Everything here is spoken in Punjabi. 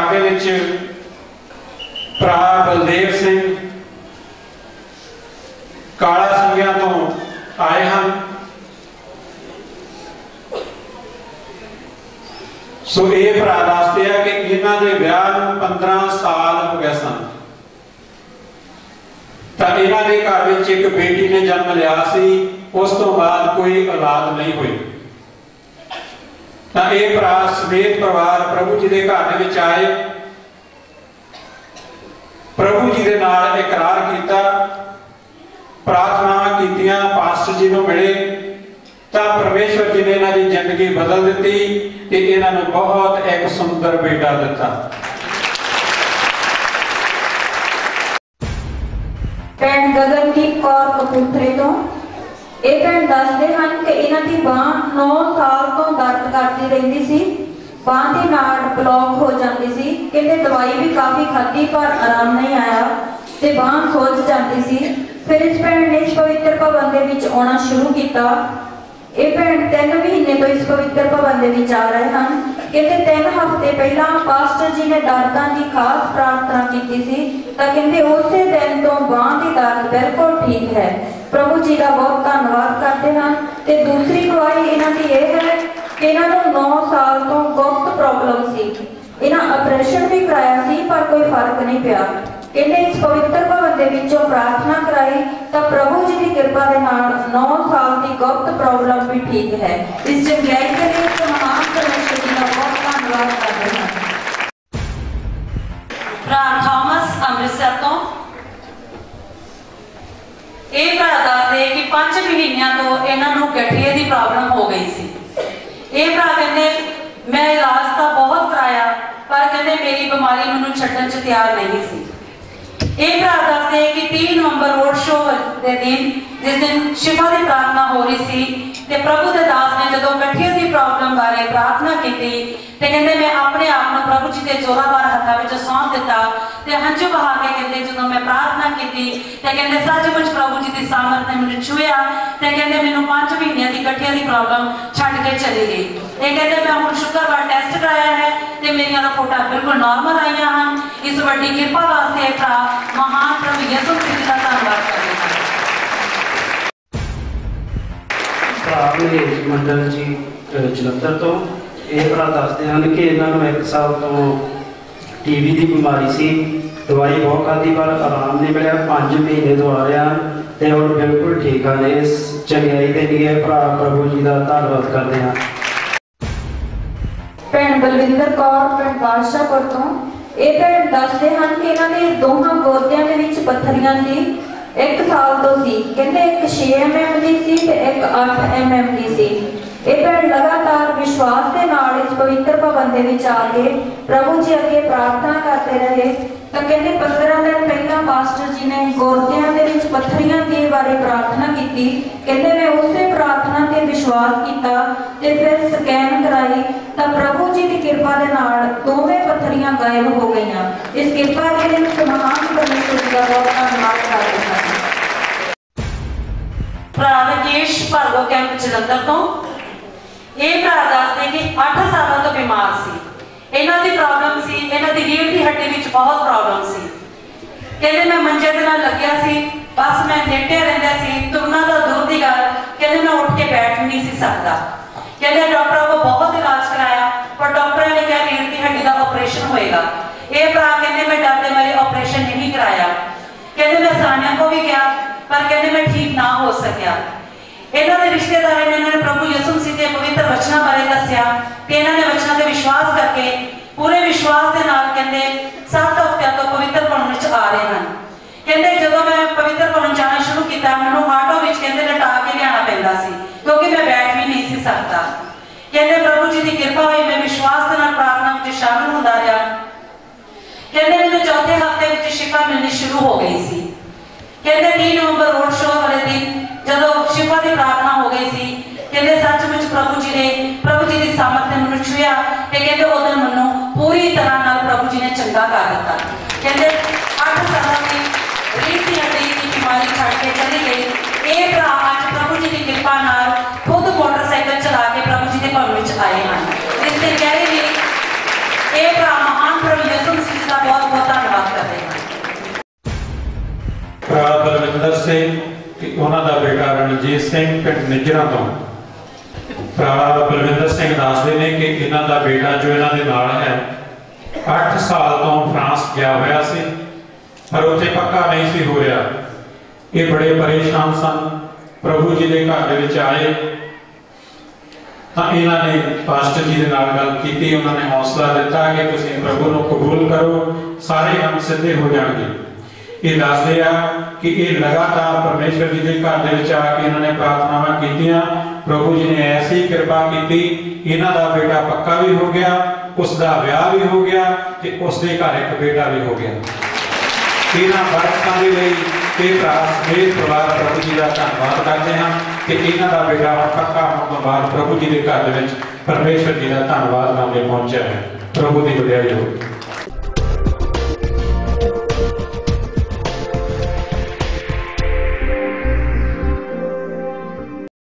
ਦੇ ਵਿੱਚ ਭਰਾ ਬਲਦੇਵ ਸਿੰਘ ਕਾਲਾ ਸੰਗਿਆ ਤੋਂ ਆਏ ਹਨ। ਸੋ ਇਹ ਭਰਾ ਦੱਸਦੇ ਆ ਕਿ ਇਹਨਾਂ ਦੇ ਵਿਆਹ ਨੂੰ 15 ਸਾਲ ਹੋ ਗਏ ਸਨ। ਤਾਂ ਇਹਨਾਂ ਦੇ ਘਰ ਵਿੱਚ ਇੱਕ ਬੇਟੀ ਨੇ ਜਨਮ ਲਿਆ ਸੀ, ਉਸ ਤੋਂ ਬਾਅਦ ਕੋਈ ਔਲਾਦ ਨਹੀਂ ਹੋਈ। ਤਾਂ ਇਹ ਭਰਾ ਸਮੇਤ ਪਰਿਵਾਰ ਪ੍ਰਭੂ ਜੀ ਦੇ ਘਰ ਦੇ ਵਿੱਚ ਆਏ। ਪ੍ਰਭੂ ਜੀ ਦੇ ਨਾਲ ਇਕਰਾਰ ਕੀਤਾ। ਪ੍ਰਾਰਥਨਾ ਕੀਤੀਆਂ, ਪਾਸਟਰ ਜੀ ਨੂੰ ਮਿਲੇ। ਤਾਂ ਪਰਮੇਸ਼ਵਰ ਜੀ ਨੇ ਇਹਨਾਂ ਦੀ ਜ਼ਿੰਦਗੀ ਬਦਲ ਦਿੱਤੀ ਤੇ ਇਹਨਾਂ ਨੂੰ ਬਹੁਤ ਇੱਕ ਸੁੰਦਰ ਬੇਟਾ ਦਿੱਤਾ। ਭੈਣ ਗਗਨਦੀਪ ਕੌਰ ਕਪੂਰਥਲੇ ਤੋਂ। ਇਹ ਭੈਣ ਦੱਸਦੇ ਹਨ ਕਿ ਇਹਨਾਂ ਦੀ ਬਾਹ 9 ਸਾਲ ਤੋਂ ਦਰਦ ਕਰਦੀ ਰਹਿੰਦੀ ਸੀ। ਬਾਹ ਦੀ ਨਾੜ ਬਲੌਕ ਹੋ ਜਾਂਦੀ ਸੀ। ਕਹਿੰਦੇ ਦਵਾਈ ਵੀ ਕਾਫੀ ਖਾਧੀ ਪਰ ਆਰਾਮ ਨਹੀਂ ਆਇਆ ਤੇ ਬਾਹ ਸੁੱਜ ਜਾਂਦੀ ਸੀ। ਫਿਰ ਇਸ ਭੈਣ ਨੇ ਇਸ ਪਵਿੱਤਰ ਭਵਨ ਦੇ ਵਿੱਚ ਆਉਣਾ ਸ਼ੁਰੂ ਕੀਤਾ। ਇਹ ਭੈਣ ਤਿੰਨ ਮਹੀਨੇ ਤੋਂ ਇਸ ਪਵਿੱਤਰ ਭਵਨ ਦੇ ਵਿੱਚ ਆ ਰਹੇ ਹਨ। ਕਹਿੰਦੇ ਤਿੰਨ ਹਫ਼ਤੇ ਪਹਿਲਾਂ ਪਾਸਟਰ ਜੀ ਨੇ ਦਰਦਾਂ ਦੀ ਖਾਸ ਪ੍ਰਾਰਥਨਾ ਕੀਤੀ ਸੀ। ਤਾਂ ਕਹਿੰਦੇ ਉਸੇ ਦਿਨ ਤੋਂ ਬਾਂਹ ਦੀ ਦਰਦ ਬਿਲਕੁਲ ਠੀਕ ਹੈ। ਪ੍ਰਭੂ ਜੀ ਦਾ ਬਹੁਤ ਧੰਨਵਾਦ ਕਰਦੇ ਹਨ ਤੇ ਦੂਸਰੀ ਗਵਾਹੀ ਇਹਨਾਂ ਦੀ ਇਹ ਹੈ ਕਿ ਇਹਨਾਂ ਨੂੰ 9 ਸਾਲ ਤੋਂ ਗੁਪਤ ਪ੍ਰੋਬਲਮ ਸੀ। ਇਹਨਾਂ ਆਪਰੇਸ਼ਨ ਵੀ ਕਰਾਇਆ ਸੀ, ਪਰ ਕੋਈ ਫ਼ਰਕ ਨਹੀਂ ਪਿਆ। ਕਹਿੰਦੇ ਇਸ ਪਵਿੱਤਰ ਭਵਨ ਦੇ ਵਿੱਚੋਂ ਪ੍ਰਾਰਥਨਾ ਕਰਾਈ, ਤਾਂ ਪ੍ਰਭੂ ਜੀ ਦੀ ਕਿਰਪਾ ਦੇ ਨਾਲ 9 ਸਾਲ ਦੀ ਗੁਪਤ ਪ੍ਰੋਬਲਮ ਵੀ ਠੀਕ ਹੈ। ਇਸ ਚੰਗਿਆਈ ਦੇ ਲਈ ਮਹਾਨ ਪਰਮੇਸ਼ਰ ਜੀ ਦਾ ਬਹੁਤ ਧੰਨਵਾਦ ਕਰਦੇ ਹਾਂ। ਭਰਾ ਥਾਮਸ ਅੰਮ੍ਰਿਤਸਰ ਤੋਂ ਇਹ ਭਰਾ ਦੱਸਦੇ ਕਿ 5 ਮਹੀਨਿਆਂ ਤੋਂ ਇਹਨਾਂ ਨੂੰ ਗਠੀਏ ਦੀ ਪ੍ਰੋਬਲਮ ਹੋ ਗਈ ਸੀ। ਇਹ ਭਰਾ ਕਹਿੰਦੇ, ਮੈਂ ਇਲਾਜ ਤਾਂ ਬਹੁਤ ਕਰਾਇਆ, ਪਰ ਕਹਿੰਦੇ ਮੇਰੀ ਬਿਮਾਰੀ ਮੈਨੂੰ ਛੱਡਣ 'ਚ ਤਿਆਰ ਨਹੀਂ ਸੀ। ਇਹ ਭਰਾ ਦੱਸਦੇ ਕਿ 3 ਨਵੰਬਰ ਰੋਡ ਸ਼ੋਅ ਦੇ ਦਿਨ, ਜਿਸ ਦਿਨ ਸ਼ਿਫਾ ਦੀ ਪ੍ਰਾਰਥਨਾ ਹੋ ਰਹੀ ਸੀ ਤੇ ਪ੍ਰਭੂ ਦੇ ਜਦੋਂ ਗਠੀਏ ਦੀ ਪ੍ਰੋਬਲਮ ਬਾਰੇ ਪ੍ਰਾਰਥਨਾ ਕੀਤੀ ਤੇ ਕਹਿੰਦੇ ਮੈਂ ਆਪਣੇ ਆਪ ਨੂੰ ਪ੍ਰਭੂ ਜੀ ਦੇ ਜ਼ੋਰਾਵਰ ਹੱਥਾਂ ਵਿੱਚ ਸੌਂਪ ਦਿੱਤਾ ਤੇ ਹੰਝੂ ਬਹਾ ਕੇ ਕਹਿੰਦੇ ਜਦੋਂ ਮੈਂ ਪ੍ਰਾਰਥਨਾ ਕੀਤੀ ਤੇ ਕਹਿੰਦੇ ਸੱਚਮੁੱਚ ਪ੍ਰਭੂ ਜੀ ਦੀ ਸਾਮਰਥ ਨੇ ਮੈਨੂੰ ਛੂਇਆ ਤੇ ਕਹਿੰਦੇ ਮੈਨੂੰ 5 ਮਹੀਨਿਆਂ ਦੀ ਗਠੀਏ ਦੀ ਪ੍ਰੋਬਲਮ ਛੱਡ ਕੇ ਚਲੀ ਗਈ। ਇਹ ਕਹਿੰਦੇ ਮੈਂ ਹੁਣ ਸ਼ੁੱਕਰਵਾਰ ਟੈਸਟ ਕਰਾਇਆ ਹੈ ਤੇ ਮੇਰੀਆਂ ਰਿਪੋਰਟਾਂ ਬਿਲਕੁਲ ਨਾਰਮਲ ਆਈਆਂ ਹਨ। ਇਸ ਵੱਡੀ ਕਿਰਪਾ ਵਾਸਤੇ ਭਰਾ ਮਹਾਨ ਭਰਾ ਮਹੇਸ਼ ਮੰਡਲ ਜੀ ਜਲੰਧਰ ਤੋਂ। ਇਹ ਭਰਾ ਦੱਸਦੇ ਹਨ ਕਿ ਇਹਨਾਂ ਨੂੰ 1 ਸਾਲ ਤੋਂ ਟੀਵੀ ਦੀ ਬਿਮਾਰੀ ਸੀ। ਦਵਾਈ ਬਹੁਤ ਖਾਧੀ, ਪਰ ਆਰਾਮ ਨਹੀਂ ਮਿਲਿਆ। 5 ਮਹੀਨੇ ਤੋਂ ਆ ਰਿਹਾ ਤੇ ਹੁਣ ਬਿਲਕੁਲ ਠੀਕ ਹਨ ਇਸ ਚੰਗਿਆਈ ਦੇ ਲਈ ਭਰਾ ਪ੍ਰਭੂ ਜੀ ਦਾ ਧੰਨਵਾਦ ਕਰਦੇ ਹਾਂ। ਭੈਣ ਬਲਵਿੰਦਰ ਕੌਰ, ਪਿੰਡ ਬਾਦਸ਼ਾਹਪੁਰ ਤੋਂ। ਇਹ ਭੈਣ ਦੱਸਦੇ ਹਨ ਕਿ ਇਹਨਾਂ ਦੇ ਦੋਹਾਂ ਗੋਦਿਆਂ ਦੇ ਵਿੱਚ ਪੱਥਰੀਆਂ ਸੀ। ਇੱਕ ਸਾਲ ਤੋਂ ਸੀ, ਕਹਿੰਦੇ ਇੱਕ 6 mm ਦੀ ਸੀ ਤੇ ਇੱਕ 8 mm ਦੀ ਸੀ। ਇਹ ਭੈਣ ਲਗਾਤਾਰ ਵਿਸ਼ਵਾਸ ਦੇ ਨਾਲ ਇਸ ਪਵਿੱਤਰ ਭਵਨ ਦੇ ਵਿੱਚ ਆ ਕੇ ਪ੍ਰਭੂ ਜੀ ਅੱਗੇ ਪ੍ਰਾਰਥਨਾ ਕਰਦੇ ਰਹੇ। ਤਾਂ ਕਹਿੰਦੇ 15 ਦਿਨ ਪਹਿਲਾਂ ਪਾਸਟਰ ਜੀ ਨੇ ਗੋਦਿਆਂ ਦੇ ਵਿੱਚ ਪੱਥਰੀਆਂ ਦੇ ਬਾਰੇ ਪ੍ਰਾਰਥਨਾ ਕੀਤੀ। ਕਹਿੰਦੇ ਮੈਂ ਉਸੇ ਪ੍ਰਾਰਥਨਾ ਤੇ ਵਿਸ਼ਵਾਸ ਕੀਤਾ ਤੇ ਫਿਰ ਸਕੈਨ ਕਰਾਈ। ਤਾਂ ਪ੍ਰਭੂ ਜੀ ਦੀ ਕਿਰਪਾ ਦੇ ਨਾਲ ਦੋਵੇਂ ਪੱਥਰੀਆਂ ਗਾਇਬ ਹੋ ਗਈਆਂ। ਇਸ ਕਿਰਪਾ ਦੇ ਲਈ ਉਸ ਮਹਾਨ ਪਰਮੇਸ਼ਰ ਦਾ ਬਹੁਤ ਧੰਨਵਾਦ। ਭਰਾ ਰਕੇਸ਼ ਭਾਰਗੋ ਕੈਂਪ ਜਲੰਧਰ ਤੋਂ। ਇਹ ਭਰਾ ਦੱਸਦੇ ਕਿ 8 ਸਾਲਾਂ ਤੋਂ ਬਿਮਾਰ ਸੀ। ਇਹਨਾਂ ਦੀ ਪ੍ਰੋਬਲਮ ਸੀ, ਇਹਨਾਂ ਦੀ ਰੀੜ੍ਹ ਦੀ ਹੱਡੀ ਵਿੱਚ ਬਹੁਤ ਪ੍ਰੋਬਲਮ ਸੀ। ਕਹਿੰਦੇ ਮੈਂ ਮੰਜੇ ਦੇ ਨਾਲ ਲੱਗਿਆ ਸੀ, ਬਸ ਮੈਂ ਲੇਟਿਆ ਰਹਿੰਦਾ ਸੀ, ਤੁਰਨਾ ਤਾਂ ਦੂਰ ਦੀ ਗੱਲ, ਕਹਿੰਦੇ ਮੈਂ ਉੱਠ ਕੇ ਬੈਠ ਨਹੀਂ ਸੀ ਸਕਦਾ। ਕਹਿੰਦੇ ਡਾਕਟਰਾਂ ਕੋਲ ਬਹੁਤ ਇਲਾਜ ਕਰਾਇਆ, ਪਰ ਡਾਕਟਰਾਂ ਨੇ ਕਿਹਾ ਰੀੜ੍ਹ ਦੀ ਹੱਡੀ ਦਾ ਆਪਰੇਸ਼ਨ ਹੋਏਗਾ। ਇਹ ਭਰਾ ਕਹਿੰਦੇ ਮੈਂ ਡਰਦੇ ਮਾਰੇ ਆਪਰੇਸ਼ਨ ਨਹੀਂ ਕਰਾਇਆ। ਕਹਿੰਦੇ ਮੈਂ ਸਾਨਿਆਂ ਕੋ ਵੀ ਗਿਆ ਪਰ ਕਹਿੰਦੇ ਮੈਂ ਠੀਕ ਨਾ ਹੋ ਸਕਿਆ। ਇਹਨਾਂ ਦੇ ਰਿਸ਼ਤੇਦਾਰਾਂ ਨੇ ਇਹਨਾਂ ਨੇ ਪ੍ਰਭੂ ਯਿਸੂ ਮਸੀਹ ਦੇ ਪਵਿੱਤਰ ਵਚਨਾਂ ਬਾਰੇ ਦੱਸਿਆ ਤੇ ਇਹਨਾਂ ਨੇ ਵਚਨਾਂ ਤੇ ਵਿਸ਼ਵਾਸ ਕਰਕੇ ਪੂਰੇ ਵਿਸ਼ਵਾਸ ਦੇ ਨਾਲ ਕਹਿੰਦੇ 7 ਹਫ਼ਤਿਆਂ ਤੋਂ ਪਵਿੱਤਰ ਭਵਨ ਵਿੱਚ ਆ ਰਹੇ ਹਨ। ਕਹਿੰਦੇ, ਜਦੋਂ ਮੈਂ ਪਵਿੱਤਰ ਭਵਨ ਜਾਣਾ ਸ਼ੁਰੂ ਕੀਤਾ, ਮੈਨੂੰ ਆਟੋ ਵਿੱਚ ਕਹਿੰਦੇ ਲਟਾ ਕੇ ਲਿਆਣਾ ਪੈਂਦਾ ਸੀ, ਕਿਉਂਕਿ ਮੈਂ ਬੈਠ ਵੀ ਨਹੀਂ ਸੀ ਸਕਦਾ। ਕਹਿੰਦੇ, ਪ੍ਰਭੂ ਜੀ ਦੀ ਕਿਰਪਾ ਹੋਈ, ਮੈਂ ਵਿਸ਼ਵਾਸ ਦੇ ਨਾਲ ਪ੍ਰਾਰਥਨਾ ਵਿੱਚ ਸ਼ਾਮਲ ਹੁੰਦਾ ਰਿਹਾ। ਕਹਿੰਦੇ, ਮੈਨੂੰ ਚੌਥੇ ਹਫ਼ਤੇ ਵਿੱਚ ਸ਼ਿਫਾ ਮਿਲਣੀ ਸ਼ੁਰੂ ਹੋ ਗਈ ਸੀ। ਕਹਿੰਦੇ 3 ਨਵੰਬਰ ਰੋਡ ਸ਼ੋਅ ਵਾਲੇ ਦਿਨ ਜਦੋਂ ਸ਼ਿਫਾ ਦੀ ਪ੍ਰਾਰਥਨਾ ਹੋ ਗਈ ਸੀ, ਕਹਿੰਦੇ ਸੱਚਮੁੱਚ ਪ੍ਰਭੂ ਜੀ ਨੇ ਪ੍ਰਭੂ ਜੀ ਦੀ ਸਾਮਰਥ ਨੇ ਮੈਨੂੰ ਛੂਇਆ ਤੇ ਕਹਿੰਦੇ ਉਹਦੇ ਮੈਨੂੰ ਪੂਰੀ ਤਰ੍ਹਾਂ ਨਾਲ ਪ੍ਰਭੂ ਜੀ ਨੇ ਚੰਗਾ ਕਰ ਦਿੱਤਾ। ਕਹਿੰਦੇ 8 ਸਾਲਾਂ ਦੀ ਰੀਤੀ ਦੀ ਦੀ ਬਿਮਾਰੀ ਛੱਡ ਕੇ ਚਲੀ ਗਈ। ਇਹ ਭਰਾ ਅੱਜ ਪ੍ਰਭੂ ਜੀ ਦੀ ਕਿਰਪਾ ਨਾਲ ਖੁਦ ਰਣਜੀਤ ਸਿੰਘ ਪਿੰਡ ਨਿਜਰਾ ਤੋਂ। ਭਰਾ ਬਲਵਿੰਦਰ ਸਿੰਘ ਦੱਸਦੇ ਨੇ ਕਿ ਇਹਨਾਂ ਦਾ ਬੇਟਾ ਜੋ ਇਹਨਾਂ ਦੇ ਨਾਲ ਹੈ 8 ਸਾਲ ਤੋਂ ਫਰਾਂਸ ਗਿਆ ਹੋਇਆ ਸੀ, ਪਰ ਉੱਥੇ ਪੱਕਾ ਨਹੀਂ ਸੀ ਹੋ ਰਿਹਾ ਇਹ ਬੜੇ ਪਰੇਸ਼ਾਨ ਸਨ। ਪ੍ਰਭੂ ਜੀ ਦੇ ਘਰ ਦੇ ਵਿੱਚ ਆਏ। ਤਾਂ ਇਹਨਾਂ ਨੇ ਪਾਸਟਰ ਜੀ ਦੇ ਨਾਲ ਗੱਲ ਕੀਤੀ। ਉਹਨਾਂ ਨੇ ਹੌਸਲਾ ਦਿੱਤਾ ਕਿ ਤੁਸੀਂ ਪ੍ਰਭੂ ਨੂੰ ਕਬੂਲ ਕਰੋ। ਸਾਰੇ ਕੰਮ ਸਿੱਧੇ ਹੋ ਜਾਣਗੇ। ਇਹ ਦੱਸਦੇ ਆ ਕਿ ਇਹ ਲਗਾਤਾਰ ਪਰਮੇਸ਼ਵਰ ਜੀ ਦੇ ਘਰ ਦੇ ਵਿੱਚ ਆ ਕੇ ਇਹਨਾਂ ਨੇ ਪ੍ਰਾਰਥਨਾਵਾਂ ਕੀਤੀਆਂ। ਪ੍ਰਭੂ ਜੀ ਨੇ ਐਸੀ ਕਿਰਪਾ ਕੀਤੀ ਇਹਨਾਂ ਦਾ ਬੇਟਾ ਪੱਕਾ ਵੀ ਹੋ ਗਿਆ, ਉਸ ਦਾ ਵਿਆਹ ਵੀ ਹੋ ਗਿਆ ਤੇ ਉਸ ਦੇ ਘਰ ਇੱਕ ਬੇਟਾ ਵੀ ਹੋ ਗਿਆ। ਇਹਨਾਂ ਬਰਕਤਾਂ ਦੇ ਲਈ ਇਹ ਪ੍ਰਾਰਥ ਪਰਿਵਾਰ ਪ੍ਰਭੂ ਜੀ ਦਾ ਧੰਨਵਾਦ ਕਰਦੇ ਹਾਂ ਕਿ ਇਹਨਾਂ ਦਾ ਬੇਟਾ ਪੱਕਾ ਹੋਣ ਤੋਂ ਬਾਅਦ ਪ੍ਰਭੂ ਜੀ ਦੇ ਘਰ ਦੇ ਵਿੱਚ ਪਰਮੇਸ਼ਵਰ ਜੀ ਦਾ ਧੰਨਵਾਦ ਨਾਮ ਪਹੁੰਚਿਆ ਹੈ। ਪ੍ਰਭੂ ਦੀ ਵਡਿਆਈ ਹੋਵੇ।